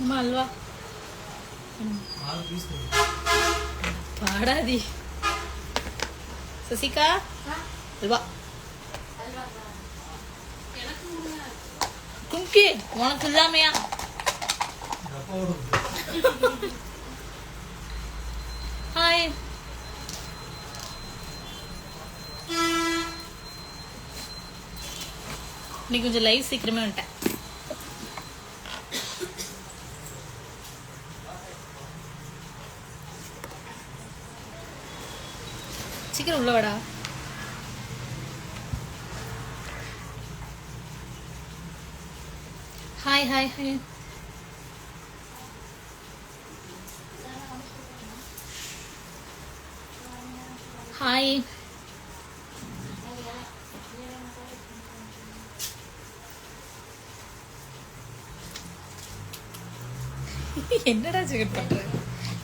அம்மா அல்வா. பாடாதி சசிகா? அல்வா. கும்கி உனக்கு இல்லாமையா? ஹாய் இன்னைக்கு கொஞ்சம் லைவ் சீக்கிரமே வந்துட்டேன். சீக்கிரம் உள்ள வாடா. ஹாய் ஹாய் ஹாய் ஹாய் என்னடா ஜெகன் பண்ற?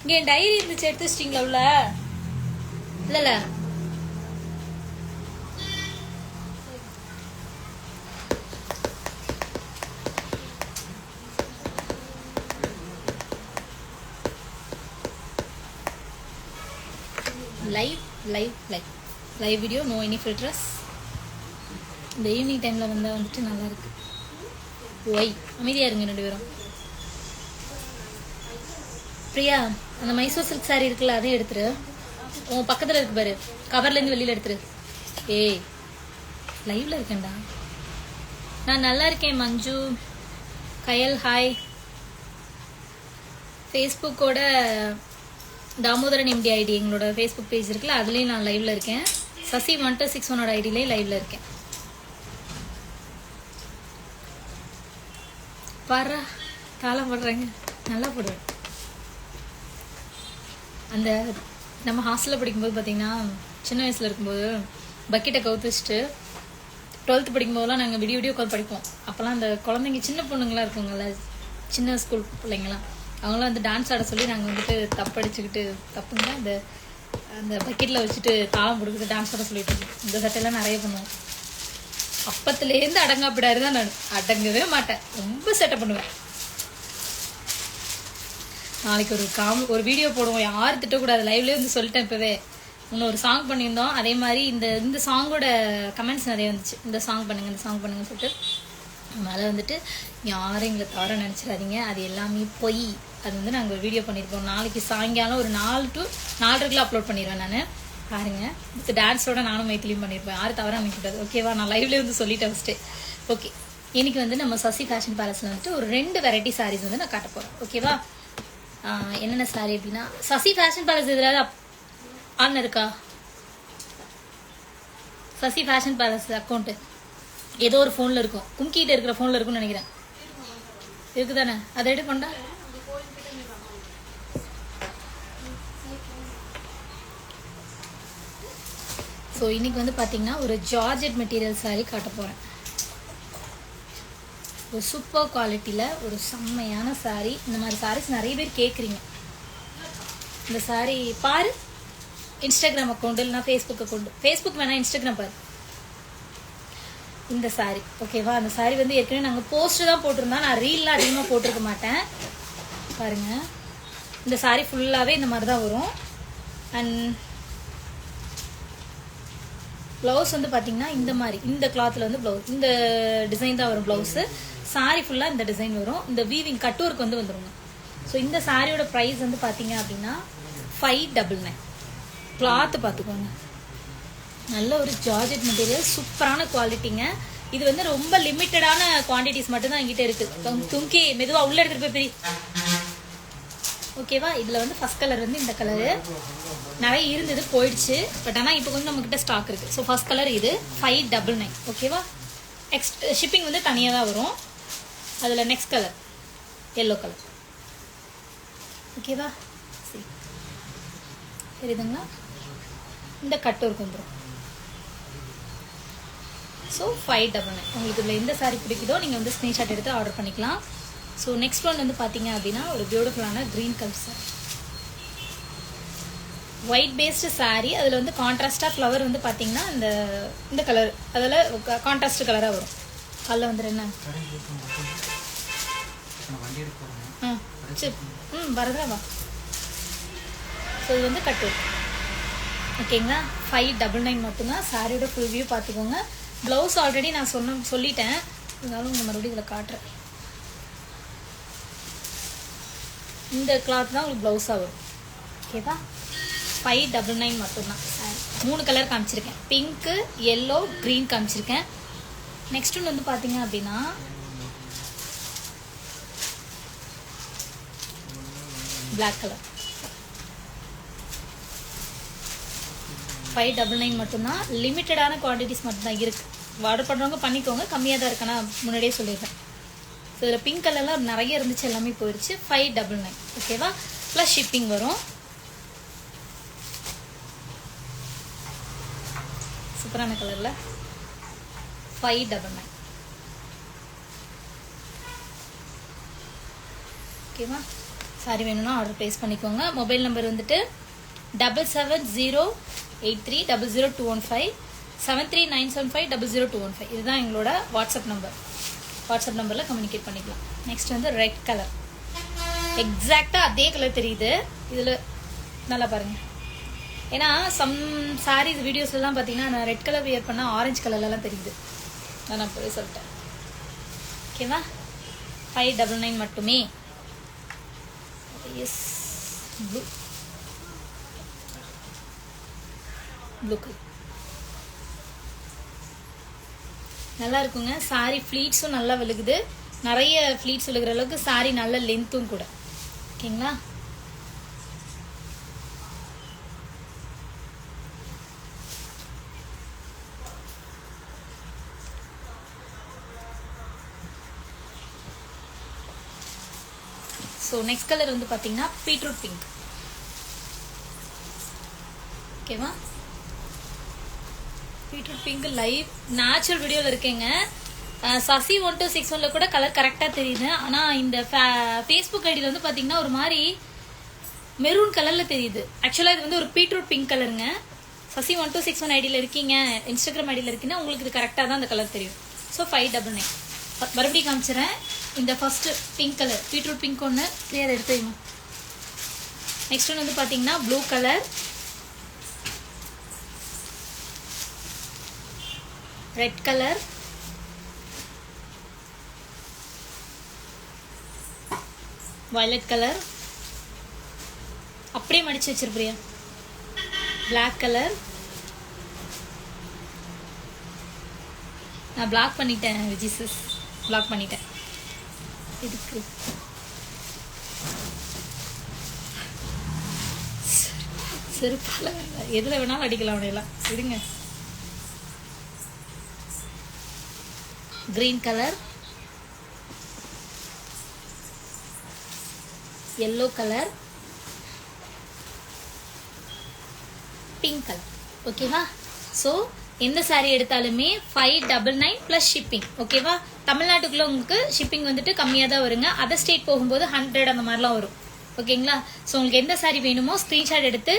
இங்க என் டைரி இருந்துச்சு எடுத்து வச்சிட்டீங்களா உள்ள? இல்லல live live live video no any filters இந்த ஈவினிங் டைமில் வந்தால் வந்துட்டு நல்லாயிருக்கு ஒய் அமைதியாக இருங்க ரெண்டு பேரும். பிரியா அந்த மைசூர் சில்க் சாரி இருக்குல்ல அதையும் எடுத்துரு. உன் பக்கத்தில் இருக்கு பாரு. கவர்லேருந்து வெளியில் எடுத்துரு. ஏய் லைவ்ல இருக்கேன்டா. நான் நல்லா இருக்கேன் மஞ்சு. கயல் ஹாய் ஃபேஸ்புக்கோட தாமோதரன் எம்டி ஐடி எங்களோட ஃபேஸ்புக் பேஜ் இருக்குல்ல அதுலேயும் நான் லைவ்ல இருக்கேன். சசி ஒன் டூ சிக்ஸ் ஒனோட ஐடியிலையும் லைவ்ல இருக்கேன். பாரு தாளம் போடுறேங்க. நல்லா போடுவேன் அந்த நம்ம ஹாஸ்டலில் படிக்கும்போது பார்த்தீங்கன்னா சின்ன வயசில் இருக்கும்போது பக்கெட்டை கவுத்து வச்சுட்டு டுவெல்த்து படிக்கும்போதெல்லாம் நாங்கள் விடிய விடிய உட்காந்து படிப்போம். அப்போல்லாம் அந்த குழந்தைங்க சின்ன பொண்ணுங்களாம் இருக்குங்கல்ல சின்ன ஸ்கூல் பிள்ளைங்களாம். அவங்களாம் வந்து டான்ஸ் ஆட சொல்லி நாங்கள் வந்துட்டு தப்படிச்சுக்கிட்டு தப்புங்க. அந்த அந்த பக்கெட்டில் வச்சுட்டு தாளம் கொடுக்குறது டான்ஸ் ஆட சொல்லிட்டு இந்த சட்டையெல்லாம் நிறைய பண்ணுவோம். அப்பத்துலேருந்து அடங்காப்பிடாரு தான் நான் அடங்கவே மாட்டேன். ரொம்ப சேட்டை பண்ணுவேன். நாளைக்கு ஒரு காம் ஒரு வீடியோ போடுவோம். யாரும் திட்டக்கூடாது. லைவ்லேயே வந்து சொல்லிட்டேன் இப்போவே. இன்னும் ஒரு சாங் பண்ணியிருந்தோம். அதே மாதிரி இந்த இந்த சாங்கோட கமெண்ட்ஸ் நிறைய வந்துச்சு. இந்த சாங் பண்ணுங்க இந்த சாங் பண்ணுங்கன்னு சொல்லிட்டு. அதனால் வந்துட்டு யாரும் எங்களை தவற நினச்சிடாதீங்க. அது எல்லாமே பொய். அது வந்து நாங்கள் ஒரு வீடியோ பண்ணியிருப்போம் நாளைக்கு சாயங்காலம் ஒரு நாலு டு நாலரைக்குள்ள அப்லோட் பண்ணிடுவேன் நான். பாருங்க. இதுக்கு டான்ஸோட நானும் மைத்திலையும் பண்ணியிருப்பேன் யாரும் தவற நினைக்கூடாது ஓகேவா நான் லைவ்லேயே வந்து சொல்லிட்டேன் ஃபஸ்ட்டு ஓகே இன்னைக்கு வந்து நம்ம சசி ஃபேஷன் பேலஸில் வந்துட்டு ஒரு ரெண்டு வெரைட்டி சாரீஸ் வந்து நான் காட்ட போகிறேன் ஓகேவா என்னென்ன சாரி அப்படின்னா சசி ஃபேஷன் பேலஸ் எதிராக ஆன் இருக்கா சசி ஃபேஷன் பேலஸ் அக்கௌண்ட்டு ஏதோ ஒரு ஃபோனில் இருக்கும். கும்கிட்ட இருக்கிற ஃபோனில் இருக்கும்னு நினைக்கிறேன். இருக்குதானே? அதை எடுத்து ஸோ இன்றைக்கி வந்து பார்த்தீங்கன்னா ஒரு ஜார்ஜெட் மெட்டீரியல் saree காட்ட போகிறேன் ஒரு சூப்பர் குவாலிட்டியில் ஒரு செம்மையான saree. இந்த மாதிரி சாரீஸ் நிறைய பேர் கேட்குறீங்க இந்த saree பாரு. இன்ஸ்டாகிராம் அக்கௌண்ட் இல்லைனா ஃபேஸ்புக் அக்கௌண்ட் ஃபேஸ்புக் வேணால் இன்ஸ்டாகிராம் பாரு. இந்த சாரீ ஓகேவா அந்த saree வந்து ஏற்கனவே நாங்கள் போஸ்ட்டு தான் போட்டிருந்தோம். நான் ரீல்லாம் அதிகமாக போட்டிருக்க மாட்டேன். பாருங்க. இந்த saree ஃபுல்லாகவே இந்த மாதிரி தான் வரும். அண்ட் ப்ளவுஸ் வந்து பார்த்தீங்கன்னா இந்த மாதிரி இந்த கிளாத்தில் வந்து ப்ளவுஸ் இந்த டிசைன் தான் வரும் ப்ளவுஸு saree ஃபுல்லாக இந்த டிசைன் வரும். இந்த வீவிங் கட்டூருக்கு வந்து வந்துருங்க ஸோ இந்த சாரியோட ப்ரைஸ் வந்து பார்த்தீங்க அப்படின்னா ஃபைவ் டபுள் நைன் கிளாத்து பார்த்துக்கோங்க நல்ல ஒரு ஜார்ஜெட் மெட்டீரியல் சூப்பரான குவாலிட்டிங்க இது வந்து ரொம்ப லிமிட்டடான குவான்டிட்டிஸ் மட்டும்தான் என்கிட்ட இருக்கு. துங்கி மெதுவாக உள்ள எடுத்துட்டு போய் பிரி. ஓகேவா இதில் வந்து ஃபர்ஸ்ட் கலர் வந்து இந்த கலரு நிறைய இருந்தது போயிடுச்சு. பட் ஆனால் இப்போ கொஞ்சம் நம்மக்கிட்ட ஸ்டாக் இருக்குது ஸோ ஃபர்ஸ்ட் கலர் இது ஃபைவ் டபுள் நைன் ஓகேவா நெக்ஸ்ட் ஷிப்பிங் வந்து தனியாக தான் வரும். அதில் நெக்ஸ்ட் கலர் எல்லோ கலர் ஓகேவா சரி. தெரியுதுங்களா? இந்த கட்டூருக்கு வந்துடும் ஸோ ஃபைவ் டபுள் நைன் உங்களுக்கு இதில் எந்த சாரீ பிடிக்குதோ நீங்கள் வந்து ஸ்க்ரீன்ஷாட் எடுத்து ஆர்டர் பண்ணிக்கலாம். ஸோ நெக்ஸ்ட் ஒன் வந்து பார்த்தீங்க அப்படின்னா ஒரு பியூட்டிஃபுல்லான green colour sari white based sari அதில் வந்து கான்ட்ராஸ்டாக ஃப்ளவர் வந்து பார்த்தீங்கன்னா இந்த இந்த கலர் அதில் கான்ட்ராஸ்ட் கலராக வரும். கல்ல வந்துடு என்ன? ஆ சரி. ம் வரதா வா ஸோ இது வந்து கட்டு ஓகேங்களா ஃபைவ் டபுள் நைன் மட்டும்தான். சாரியோட ஃபுல் வியூ பார்த்துக்கோங்க ப்ளவுஸ் ஆல்ரெடி நான் சொன்ன சொல்லிட்டேன். இருந்தாலும் உங்கள் மறுபடியும் இதில் காட்டுறேன். இந்த கிளாத் தான் உங்களுக்கு ப்ளவுஸாக வரும். ஓகேவா ஃபைவ் டபுள் நைன் மட்டும்தான். மூணு கலர் காமிச்சிருக்கேன். பிங்க்கு எல்லோ க்ரீன் காமிச்சிருக்கேன். நெக்ஸ்ட் ஒன்று வந்து பார்த்தீங்க அப்படின்னா black colour five double nine மட்டும்தான். லிமிட்டடான குவான்டிட்டிஸ் மட்டும்தான் இருக்குது ஆர்டர் பண்ணுறவங்க பண்ணிக்கோங்க. கம்மியாக தான் இருக்குன்னா முன்னாடியே சொல்லிடுறேன். ஸோ இதில் பிங்க் கலர்லாம் நிறைய இருந்துச்சு. எல்லாமே போயிடுச்சு ஃபைவ் டபுள் நைன் ஓகேவா ப்ளஸ் ஷிப்பிங் வரும். சூப்பரான கலரில் ஃபைவ் டபுள் நைன் ஓகேவா சாரி வேணும்னா ஆர்டர் ப்ளேஸ் பண்ணிக்கோங்க. மொபைல் நம்பர் வந்துட்டு double seven zero eight three double zero two one five seven three nine seven five double zero two one five இதுதான் எங்களோட வாட்ஸ்அப் நம்பர் வாட்ஸ்அப் நம்பரில் கம்யூனிகேட் பண்ணிக்கலாம். Next வந்து red colour எக்ஸாக்டாக அதே colour தெரியுது. இதில் நல்லா பாருங்க. ஏன்னா சம் சாரீஸ் வீடியோஸ்லாம் பார்த்தீங்கன்னா நான் ரெட் கலர் வியர் பண்ணால் ஆரஞ்சு கலர்லலாம் தெரியுது. நான் நான் போய் சொல்லிட்டேன். ஓகேவா ஃபைவ் டபுள் நைன் மட்டுமே. எஸ் ப்ளூ ப்ளூ கலர் நல்லா இருக்குங்க சாரி ஃப்ளீட்ஸும் நல்லா விழுகுது. நிறைய ஃப்ளீட்ஸ் விழுகிற அளவுக்கு சாரி நல்ல லென்த்தும் கூட. ஓகேங்களா? ஸோ நெக்ஸ்ட் கலர் வந்து பார்த்தீங்கன்னா பீட்ரூட் பிங்க் ஓகேவா? பீட்ரூட் பிங்க் லைவ் நேச்சுரல் வீடியோவில் இருக்கேங்க. சசி ஒன் டூ சிக்ஸ் ஒன்ல கூட கலர் கரெக்டாக தெரியுது. ஆனால் இந்த ஃபேஸ்புக் ஐடியில் வந்து பார்த்தீங்கன்னா ஒரு மாதிரி மெரூன் கலரில் தெரியுது. ஆக்சுவலாக இது வந்து ஒரு பீட்ரூட் பிங்க் கலருங்க Sasi one two six one ஐடியில் இருக்கீங்க இன்ஸ்டாகிராம் ஐடியில் இருக்கீங்கன்னா உங்களுக்கு இது கரெக்டாக தான் அந்த கலர் தெரியும். ஸோ ஃபைவ் டபுள் நைன் மறுபடியும் காமிச்சிடுறேன் இந்த first pink colour beetroot pink ஒன்று கிளியர் எடுத்து வைங்க. நெக்ஸ்ட் ஒன்று வந்து பார்த்தீங்கன்னா blue colour red colour violet colour அப்படியே மடிச்சு வச்சிருப்பியா பிளாக் கலர் நான் பிளாக் பண்ணிட்டேன் விஜிசஸ். பிளாக் பண்ணிட்டேன். இதுக்கு. செருப்பால. எதுல வேணாலும் அடிக்கலாம் அவனையெல்லாம். விடுங்க green colour yellow colour pink colour ஓகேவா ஸோ எந்த சாரீ எடுத்தாலுமே five double nine plus shipping ஓகேவா தமிழ்நாட்டுக்குள்ள உங்களுக்கு ஷிப்பிங் வந்துட்டு கம்மியாக தான் வருங்க. அதர் ஸ்டேட் போகும்போது ஹண்ட்ரட் அந்த மாதிரிலாம் வரும். ஓகேங்களா ஸோ உங்களுக்கு எந்த சாரீ வேணுமோ ஸ்க்ரீன்ஷாட் எடுத்து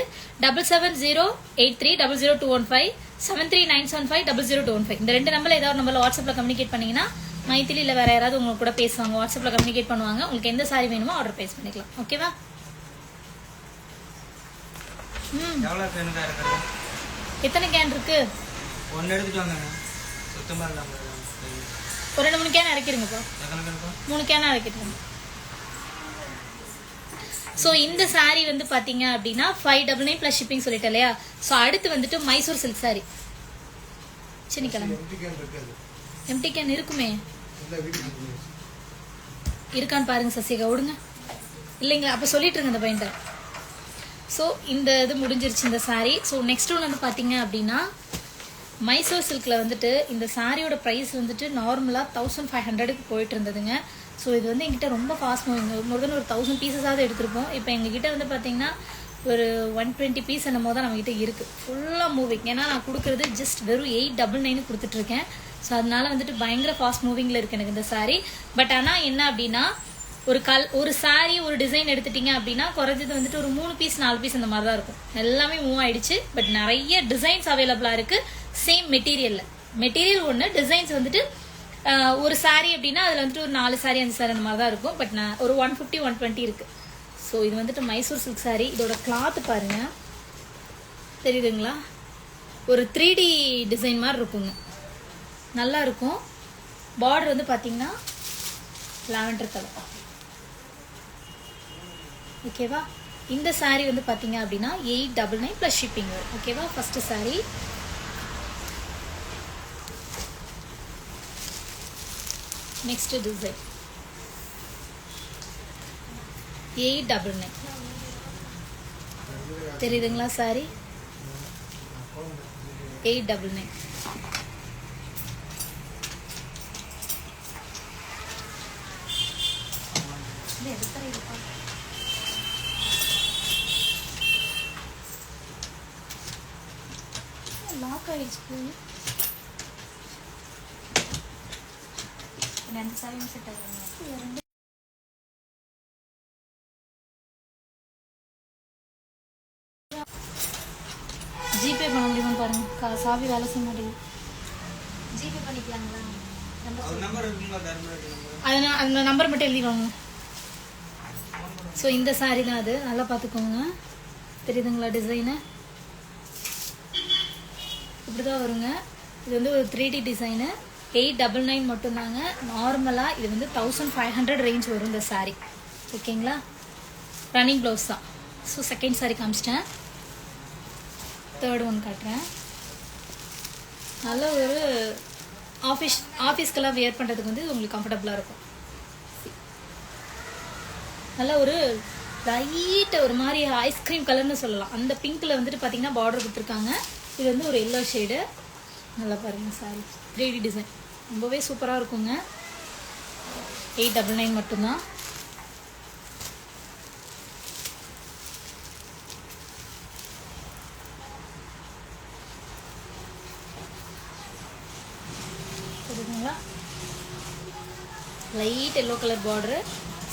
double seven zero eight three double zero two one five seven three nine seven five double zero one five இந்த ரெண்டு நம்பர்ல ஏதாவது நம்பர்ல வாட்ஸ்அப்பில் கம்யூனிகேட் பண்ணீங்கன்னா மைத்திலி இல்லை வேற யாராவது உங்க கூட பேசுவாங்க வாட்ஸ்அப்பில் கம்யூனிகேட் பண்ணுவாங்க. உங்களுக்கு எந்த saree வேணுமோ ஆர்டர் பேஸ் பண்ணிக்கலாம். ஓகேவா ம். எத்தனை கேன் இருக்கு? ஒன்று எடுத்துட்டு வாங்க. சுத்தமாக ஒரு ரெண்டு மூணு கேன் பேருக்கா மூணு கேனா இறக்கிட்டு ஸோ இந்த saree வந்து பாத்தீங்க அப்படின்னா five double nine plus shipping சொல்லிட்டேன் இல்லையா? ஸோ அடுத்து வந்துட்டு மைசூர் சில்க் சின்ன கிழமை எம்டி கேன் இருக்குமே? இருக்கான்னு பாருங்க சசிகா விடுங்க இல்லைங்க அப்போ சொல்லிட்டு இருங்க இந்த பையன்ட்ட ஸோ இந்த இது முடிஞ்சிருச்சு இந்த saree. ஸோ நெக்ஸ்ட் ஒன்று வந்து பார்த்தீங்க அப்படின்னா மைசூர் சில்கில் வந்துட்டு இந்த சாரியோட ப்ரைஸ் வந்துட்டு நார்மலாக தௌசண்ட் ஃபைவ் ஹண்ட்ரடுக்கு போயிட்டு இருந்ததுங்க. ஸோ இது வந்து எங்கிட்ட ரொம்ப ஃபாஸ்ட் மூவிங் மோர் தென் ஒரு தௌசண்ட் பீசஸாவது எடுத்திருப்போம். இப்போ எங்ககிட்ட வந்து பார்த்தீங்கன்னா ஒரு ஒன் டுவெண்ட்டி பீஸ் என்னமோ தான் நம்மகிட்ட இருக்குது ஃபுல்லாக மூவிங் ஏன்னா நான் கொடுக்குறது ஜஸ்ட் வெறும் எயிட் டபுள் நைனு கொடுத்துட்ருக்கேன். ஸோ அதனால வந்துட்டு பயங்கர ஃபாஸ்ட் மூவிங்கில் இருக்குது எனக்கு இந்த saree. பட் ஆனால் என்ன அப்படின்னா ஒரு கல் ஒரு சாரீ ஒரு டிசைன் எடுத்துட்டீங்க அப்படின்னா குறைஞ்சது வந்துட்டு ஒரு மூணு பீஸ் நாலு பீஸ் அந்த மாதிரி தான் இருக்கும். எல்லாமே மூவ் ஆயிடுச்சு. பட் நிறைய டிசைன்ஸ் அவைலபிளாக இருக்குது சேம் மெட்டீரியலில் மெட்டீரியல் ஒன்று டிசைன்ஸ் வந்துட்டு ஒரு saree அப்படின்னா அதில் வந்துட்டு ஒரு நாலு saree அஞ்சு சாரீ அந்த மாதிரி தான் இருக்கும். பட் நான் ஒரு ஒன் ஃபிஃப்டி ஒன் டுவெண்ட்டி இருக்கு. ஸோ இது வந்துட்டு மைசூர் சில்க் saree. இதோட கிளாத் பாருங்க. தெரியுதுங்களா? ஒரு த்ரீ டி டிசைன் மாதிரி இருக்குங்க. நல்லா இருக்கும். பார்டர் வந்து பார்த்தீங்கன்னா லாவெண்டர் கலர் ஓகேவா இந்த saree வந்து பார்த்தீங்க அப்படின்னா eight double nine plus shipping வரும். ஓகேவா first saree. Next design eight double nine தெரியுதுங்களா sari? Eight double nine lock ஆயிடுச்சு. ரெண்டு சாரி செட் ஆகுங்க ஜிபே பண்ண முடியுமா பாருங்க. கா- சாவி வேலை செய்ய மாட்டேங்குது ஜிபே பண்ணிக்கலாங்களா? அது அந்த நம்பர் மட்டும் எழுதிக்கோங்க. ஸோ இந்த saree தான் அது. நல்லா பார்த்துக்கோங்க. தெரியுதுங்களா டிசைனு இப்படி தான் வருங்க. இது வந்து ஒரு three D design eight double nine மட்டும்தாங்க. நார்மலாக இது வந்து தௌசண்ட் ஃபைவ் ஹண்ட்ரட் ரேஞ்ச் வரும் இந்த சாரீ ஓகேங்களா ரன்னிங் ப்ளவுஸ் தான். ஸோ செகண்ட் saree காமிச்சிட்டேன். தேர்ட் ஒன் காட்டுறேன். நல்ல ஒரு ஆஃபீஸ் ஆஃபீஸ்க்கெல்லாம் வியர் பண்ணுறதுக்கு வந்து உங்களுக்கு கம்ஃபர்டபுளாக இருக்கும். நல்ல ஒரு லைட் ஒரு மாதிரி ஐஸ்கிரீம் கலர்னு சொல்லலாம். அந்த பிங்க்ல வந்துட்டு பார்த்தீங்கன்னா பார்டர் கொடுத்துருக்காங்க. இது வந்து ஒரு எல்லோ ஷேடு நல்லா பாருங்க சாரி த்ரீ டி டிசைன் ரொம்பவே சூப்பராக இருக்குங்க. எயிட் டபுள் நைன் மட்டும்தான். தெரியுதுங்களா light yellow colour border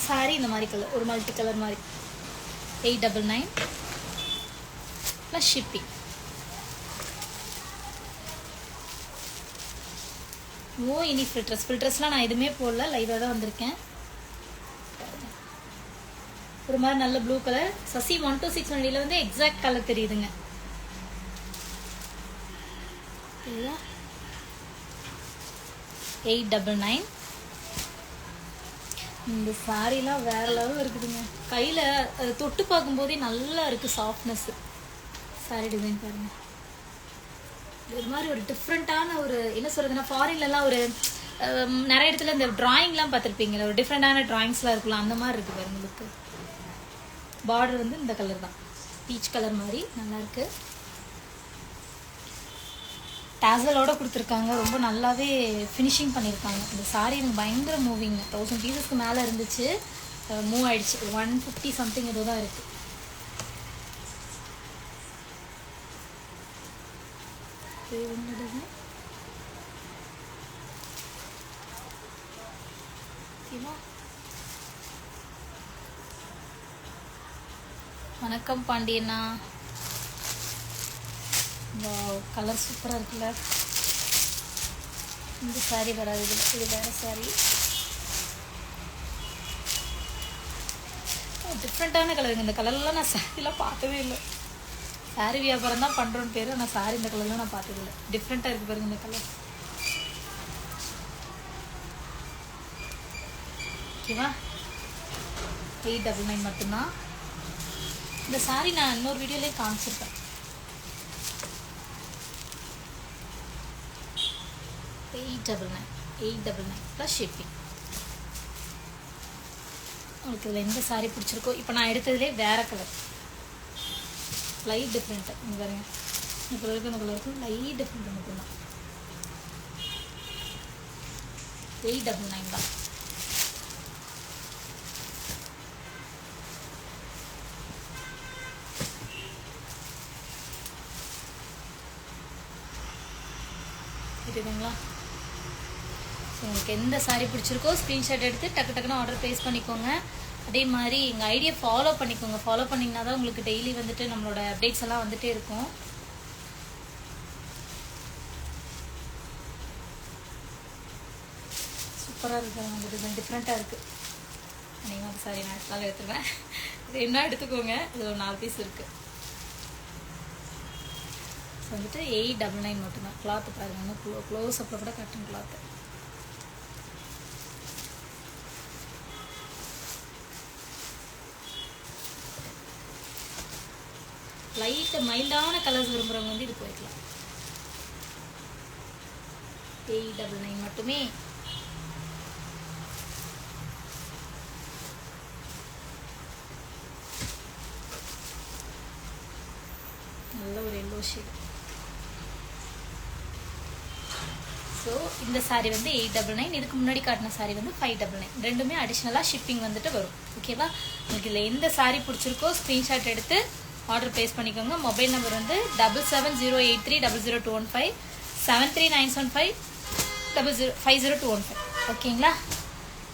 sari இந்த மாதிரி கலர் ஒரு மல்டி கலர் மாதிரி. Eight double nine plus shipping ஓ இனி ஃபில்ட்ரஸ் ஃபில்ட்ரஸ்லாம் நான் எதுவுமே போடல. லைவாக தான் வந்திருக்கேன். ஒரு மாதிரி நல்ல blue colour Sasi one two six வண்டியில் வந்து எக்ஸாக்ட் கலர் தெரியுதுங்க. எயிட் டபுள் நைன் இந்த சாரீலாம் வேற லெவல் இருக்குதுங்க. கையில் தொட்டு பார்க்கும்போதே நல்லா இருக்குது சாஃப்ட்னஸ் சாரி டிசைன் பாருங்கள் ஒரு மாதிரி ஒரு டிஃப்ரெண்ட்டான ஒரு என்ன சொல்றதுன்னா ஃபாரின்லலாம் ஒரு நிறைய இடத்துல இந்த ட்ராயிங்லாம் பார்த்துருப்பீங்களா ஒரு டிஃப்ரெண்ட்டான ட்ராயிங்ஸ்லாம் இருக்கலாம் அந்த மாதிரி இருக்குது பாருங்க பார்டர் வந்து இந்த கலர் தான். பீச் கலர் மாதிரி நல்லா இருக்கு. டேசலோட கொடுத்துருக்காங்க ரொம்ப நல்லாவே ஃபினிஷிங் பண்ணியிருக்காங்க. இந்த சாரி எனக்கு பயங்கர மூவிங் தௌசண்ட் பீசஸ்க்கு மேலே இருந்துச்சு. மூவ் ஆயிடுச்சு. ஒன் ஃபிஃப்டி சம்திங் ஏதோ தான் இருக்குது இது என்ன design? வணக்கம் பாண்டியண்ணா. கலர் சூப்பராக இருக்குல்ல. இந்த சாரி வராது இதில். இது வேறு சாரி டிஃப்ரெண்ட்டான கலருங்க இந்த கலர்லாம் நான் சாரிலாம் பார்த்ததே இல்லை. சாரி வியாபாரம் தான் பண்ணுறோன்னு பேர். ஆனால் சாரி இந்த கலர்லாம் நான் பார்த்தது டிஃப்ரெண்ட்டாக இருக்கு பாருங்க இந்த கலர் ஓகேவா எயிட் டபுள் நைன் மட்டும்தான். இந்த சாரி நான் இன்னொரு வீடியோலேயே காமிச்சிருப்பேன். Eight double nine eight double nine plus shipping உங்களுக்கு இதில் எந்த சாரி பிடிச்சிருக்கோ? இப்போ நான் எடுத்ததுலேயே வேறு கலர் லைட் டிஃப்ரெண்ட்டு இங்கே பாருங்க. இந்த கலருக்கு இந்த கலருக்கும் லைட் டிஃப்ரெண்ட் மட்டும்தான் எயிட் டபுள் நைன் தான். தெரியுதுங்களா ஸோ உங்களுக்கு எந்த சாரி பிடிச்சிருக்கோ ஸ்க்ரீன்ஷாட் எடுத்து டக்கு டக்குன்னு ஆர்டர் ப்ளேஸ் பண்ணிக்கோங்க. அதே மாதிரி எங்கள் ஐடியா ஃபாலோ பண்ணிக்கோங்க. ஃபாலோ பண்ணிங்கன்னா தான் உங்களுக்கு டெய்லி வந்துட்டு நம்மளோட அப்டேட்ஸ் எல்லாம் வந்துட்டே இருக்கும். சூப்பராக இருக்குது வந்துட்டு டிஃப்ரெண்ட்டாக இருக்குது நீங்கள் வந்து சாரி நான் எடுத்தாலும் எடுத்துருவேன். இது என்ன எடுத்துக்கோங்க? இது ஒரு நாலு பீஸ் இருக்குது வந்துட்டு எயிட் டபுள் நைன் மட்டும்தான். கிளாத்து பாருங்க. இன்னும் க்ளோ க்ளோஸ் அப்பில் கூட கட்டன் கிளாத்து லைட்டு மைல்டான கலர்ஸ் விரும்புகிறவங்க வந்து இது போய்க்கலாம் எயிட் டபுள் நைன் மட்டுமே. நல்ல ஒரு எல்லோ ஷேட் ஸோ இந்த சாரீ வந்து எயிட் டபுள் நைன் இதுக்கு முன்னாடி காட்டின saree வந்து ஃபைவ் டபுள் நைன் ரெண்டுமே அடிஷ்னலாக ஷிப்பிங் வந்துட்டு வரும். ஓகேவா உங்களுக்கு இதில் எந்த saree பிடிச்சிருக்கோ ஸ்க்ரீன்ஷாட் எடுத்து ஆர்டர் ப்ளேஸ் பண்ணிக்கோங்க. மொபைல் நம்பர் வந்து double seven zero eight three double zero two one five seven three nine seven five double zero five zero two one five ஓகேங்களா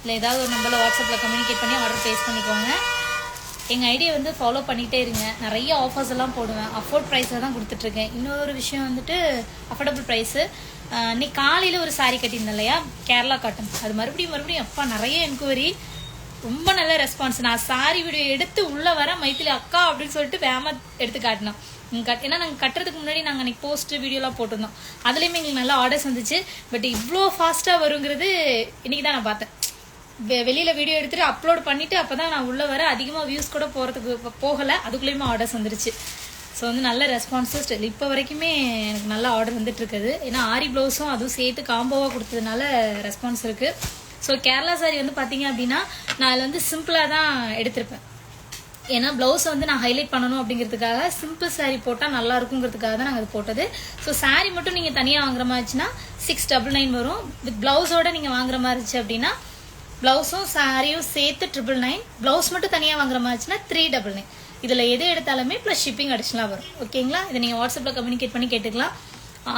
இல்லை ஏதாவது ஒரு நம்பரில் வாட்ஸ்அப்பில் கம்யூனிகேட் பண்ணி ஆர்டர் ப்ளேஸ் பண்ணிக்கோங்க. எங்கள் ஐடியை வந்து ஃபாலோ பண்ணிகிட்டே இருங்க. நிறைய ஆஃபர்ஸ் எல்லாம் போடுவேன். அஃபோர்ட் ப்ரைஸில் தான் கொடுத்துட்ருக்கேன். இன்னொரு விஷயம் வந்துட்டு அஃபோர்டபுள் ப்ரைஸு இன்னைக்கு காலையில் ஒரு சாரீ கட்டியிருந்தேன் இல்லையா? கேரளா காட்டன் அது மறுபடியும் மறுபடியும். அப்பா நிறைய என்கொயரி ரொம்ப நல்ல ரெஸ்பான்ஸ் நான் சாரி வீடியோ எடுத்து உள்ளே வர மைத்திலி அக்கா அப்படின்னு சொல்லிட்டு வேமா எடுத்து காட்டினோம் கட் ஏன்னா நாங்கள் கட்டுறதுக்கு முன்னாடி நாங்கள் அன்றைக்கி போஸ்ட் வீடியோலாம் போட்டிருந்தோம். அதுலேயுமே எங்களுக்கு நல்லா ஆர்டர்ஸ் வந்துச்சு. பட் இவ்வளோ ஃபாஸ்ட்டாக வருங்கிறது இன்னைக்கு தான் நான் பார்த்தேன். வெ- வீடியோ எடுத்துகிட்டு அப்லோட் அப்போ தான் நான் உள்ளே வர அதிகமாக வியூஸ் கூட போகிறதுக்கு போகலை. அதுக்குள்ளேயுமே ஆர்டர்ஸ் வந்துருச்சு. ஸோ வந்து நல்ல ரெஸ்பான்ஸஸ் இப்போ வரைக்குமே எனக்கு நல்ல ஆர்டர் வந்துட்டு இருக்குது. ஏன்னா ஆரி ப்ளவுஸும் அதுவும் சேர்த்து காம்போவாக கொடுத்ததுனால ரெஸ்பான்ஸ் இருக்குது ஸோ கேரளா சாரி வந்து பார்த்தீங்க அப்படின்னா நான் அதில் வந்து சிம்பிளாக தான் எடுத்திருப்பேன். ஏன்னா ப்ளவுஸை வந்து நான் ஹைலைட் பண்ணணும் அப்படிங்கிறதுக்காக சிம்பிள் சாரீ போட்டால் நல்லா இருக்குங்கிறதுக்காக தான் நாங்கள் அது போட்டது. ஸோ saree மட்டும் நீங்கள் தனியாக வாங்குற மாதிரி சிக்ஸ் டபுள் நைன் வரும். வித் ப்ளவுஸோட நீங்கள் வாங்குற மாதிரி இருந்துச்சு அப்படின்னா ப்ளவுஸும் சாரியும் சேர்த்து ட்ரிபிள் நைன் ப்ளவுஸ் மட்டும் தனியாக வாங்குற மாதிரி த்ரீ டபுள் நைன் இதில் எது எடுத்தாலுமே ப்ளஸ் ஷிப்பிங் அடிஷனலாக வரும். ஓகேங்களா இதை நீங்கள் வாட்ஸ்அப்பில் கம்யூனிகேட் பண்ணி கேட்டுக்கலாம்.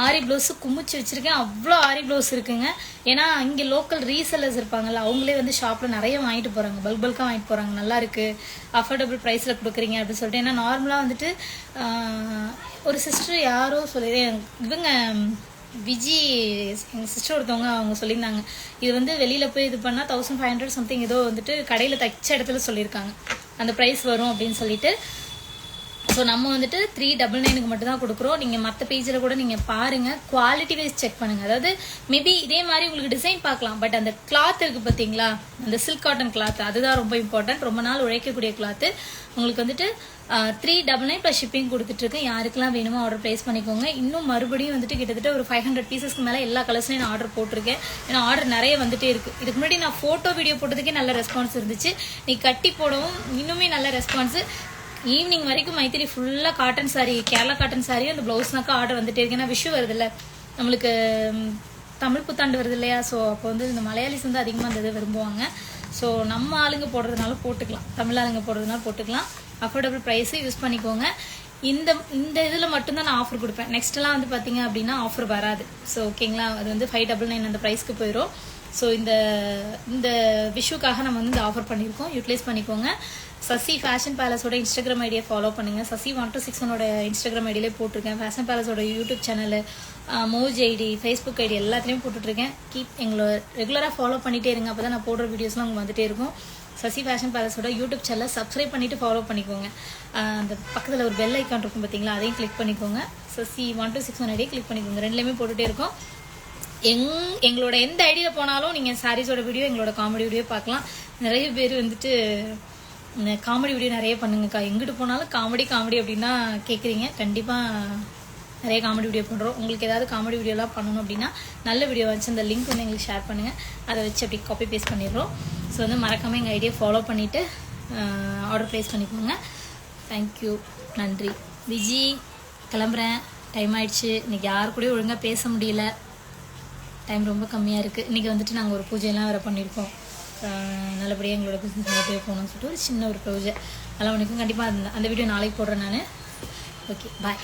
ஆரி ப்ளவுஸு குமிச்சு வச்சிருக்கேன். அவ்வளோ ஆரி ப்ளவுஸ் இருக்குங்க. ஏன்னா இங்கே லோக்கல் ரீசெல்லர்ஸ் இருப்பாங்கல்ல அவங்களே வந்து ஷாப்பில் நிறைய வாங்கிட்டு போகிறாங்க பல்க் பல்காக வாங்கிட்டு போகிறாங்க நல்லா இருக்குது அஃபோர்டபுள் ப்ரைஸில் கொடுக்குறீங்க அப்படின்னு சொல்லிட்டு. ஏன்னா நார்மலாக வந்துட்டு ஒரு சிஸ்டர் யாரோ சொல்லி இவங்க விஜி எங்கள் சிஸ்டர் ஒருத்தவங்க அவங்க சொல்லியிருந்தாங்க. இது வந்து வெளியில் போய் இது பண்ணால் தௌசண்ட் ஃபைவ் ஹண்ட்ரட் சம்திங் ஏதோ வந்துட்டு கடையில் தைச்ச இடத்துல சொல்லியிருக்காங்க. அந்த ப்ரைஸ் வரும் அப்படின்னு சொல்லிட்டு ஸோ நம்ம வந்துட்டு த்ரீ டபுள் நைனுக்கு மட்டும் தான் கொடுக்குறோம். நீங்கள் மற்ற பேஜில் கூட நீங்கள் பாருங்கள் குவாலிட்டி வைஸ் செக் பண்ணுங்கள் அதாவது மேபி இதே மாதிரி உங்களுக்கு டிசைன் பார்க்கலாம். பட் அந்த கிளாத் இருக்குது பார்த்தீங்களா? அந்த சில்க் காட்டன் கிளாத் அதுதான் ரொம்ப இம்பார்ட்டன்ட் ரொம்ப நாள் உழைக்கக்கூடிய கிளாத்து உங்களுக்கு வந்துட்டு three double nine plus shipping கொடுத்துட்ருக்கேன் யாருக்கெல்லாம் வேணுமோ ஆர்டர் ப்ளேஸ் பண்ணிக்கோங்க. இன்னும் மறுபடியும் வந்துட்டு கிட்டத்தட்ட ஒரு ஃபைவ் ஹண்ட்ரட் பீசஸ்க்கு மேலே எல்லா கலர்ஸ்லையும் நான் ஆர்டர் போட்டிருக்கேன். ஏன்னா ஆர்டர் நிறைய வந்துட்டே இருக்கு. இதுக்கு முன்னாடி நான் ஃபோட்டோ வீடியோ போட்டதுக்கே நல்ல ரெஸ்பான்ஸ் இருந்துச்சு. நீ கட்டி போடவும் இன்னுமே நல்ல ரெஸ்பான்ஸ் ஈவினிங் வரைக்கும் மைத்திரி ஃபுல்லாக காட்டன் சாரி கேரளா காட்டன் சாரியும் அந்த ப்ளவுஸ்னாக்கா ஆர்டர் வந்துட்டே இருக்கு. ஏன்னா விஷு வருதுல்ல. நம்மளுக்கு தமிழ் புத்தாண்டு வருது இல்லையா? ஸோ அப்போ வந்து இந்த மலையாளிஸ் வந்து அதிகமாக அந்த இதை விரும்புவாங்க. ஸோ நம்ம ஆளுங்க போடுறதுனால போட்டுக்கலாம். தமிழ் ஆளுங்க போடுறதுனால போட்டுக்கலாம். அஃபோர்டபுள் ப்ரைஸு யூஸ் பண்ணிக்கோங்க. இந்த இந்த இதில் மட்டும்தான் நான் ஆஃபர் கொடுப்பேன். நெக்ஸ்ட்லாம் வந்து பார்த்தீங்க அப்படின்னா ஆஃபர் வராது. ஸோ ஓகேங்களா அது வந்து ஃபைவ் டபுள் நைன் அந்த ப்ரைஸ்க்கு போயிடும் ஸோ இந்த இந்த விஷுக்காக நம்ம வந்து இந்த ஆஃபர் பண்ணியிருக்கோம். யூட்டிலைஸ் பண்ணிக்கோங்க. சசி ஃபேஷன் பேலஸோட இன்ஸ்டாகிராம் ஐடியை ஃபாலோ பண்ணுங்கள் சசி ஒன் டூ சிக்ஸ் ஒனோட இன்ஸ்டாகிராம் ஐடியிலே போட்டிருக்கேன். Fashion பேலஸோட YouTube channel Moj ID Facebook ID எல்லாத்துலேயும் போட்டுட்ருக்கேன். கீப் எங்களை ரெகுலராக ஃபாலோ பண்ணிட்டே இருங்க. அப்போ தான் நான் போடுற வீடியோஸ்லாம் உங்களுக்கு வந்துட்டே இருக்கும். சசி ஃபேஷன் பேலஸோட யூடியூப் சேனலை சப்ஸ்கிரைப் பண்ணிட்டு ஃபாலோ பண்ணிக்கோங்க. அந்த பக்கத்தில் ஒரு பெல் ஐக்கான் இருக்கும் பார்த்தீங்களா அதையும் கிளிக் பண்ணிக்கோங்க. Sasi one two six one ஐடியை கிளிக் பண்ணிக்கோங்க. ரெண்டுலேயுமே போட்டுகிட்டே இருக்கோம். எங் எங்களோட எந்த ஐடியில் போனாலும் நீங்கள் சாரீஸோட வீடியோ எங்களோட காமெடி வீடியோ பார்க்கலாம். நிறைய பேர் வந்துட்டு காமெடி வீடியோ நிறைய பண்ணுங்கக்கா. எங்கிட்டு போனாலும் காமெடி காமெடி அப்படின்னா கேட்குறீங்க கண்டிப்பாக நிறைய காமெடி வீடியோ பண்ணுறோம் உங்களுக்கு ஏதாவது காமெடி வீடியோலாம் பண்ணணும் அப்படின்னா நல்ல வீடியோ வச்சு அந்த லிங்க் வந்து எங்களுக்கு ஷேர் பண்ணுங்கள் அதை வச்சு அப்படி காப்பி பேஸ்ட் பண்ணிடுறோம். ஸோ வந்து மறக்காமல் எங்கள் ஐடியா ஃபாலோ பண்ணிவிட்டு ஆர்டர் ப்ளேஸ் பண்ணிக்கோங்க தேங்க்யூ நன்றி. விஜி கிளம்புறேன். டைம் ஆயிடுச்சு. இன்னைக்கு யார் கூடயும் ஒழுங்காக பேச முடியல. டைம் ரொம்ப கம்மியாக இருக்குது இன்றைக்கி வந்துட்டு நாங்கள் ஒரு பூஜையெல்லாம் வேறு பண்ணியிருக்கோம் நல்லபடியாக எங்களோட பிஸ்னஸ் நல்லபடியாக போகணும்னு சொல்லிட்டு ஒரு சின்ன ஒரு பூஜை அதெல்லாம் உனக்கும் கண்டிப்பாக அந்த வீடியோ நாளைக்கு போடுறேன் நான். Okay bye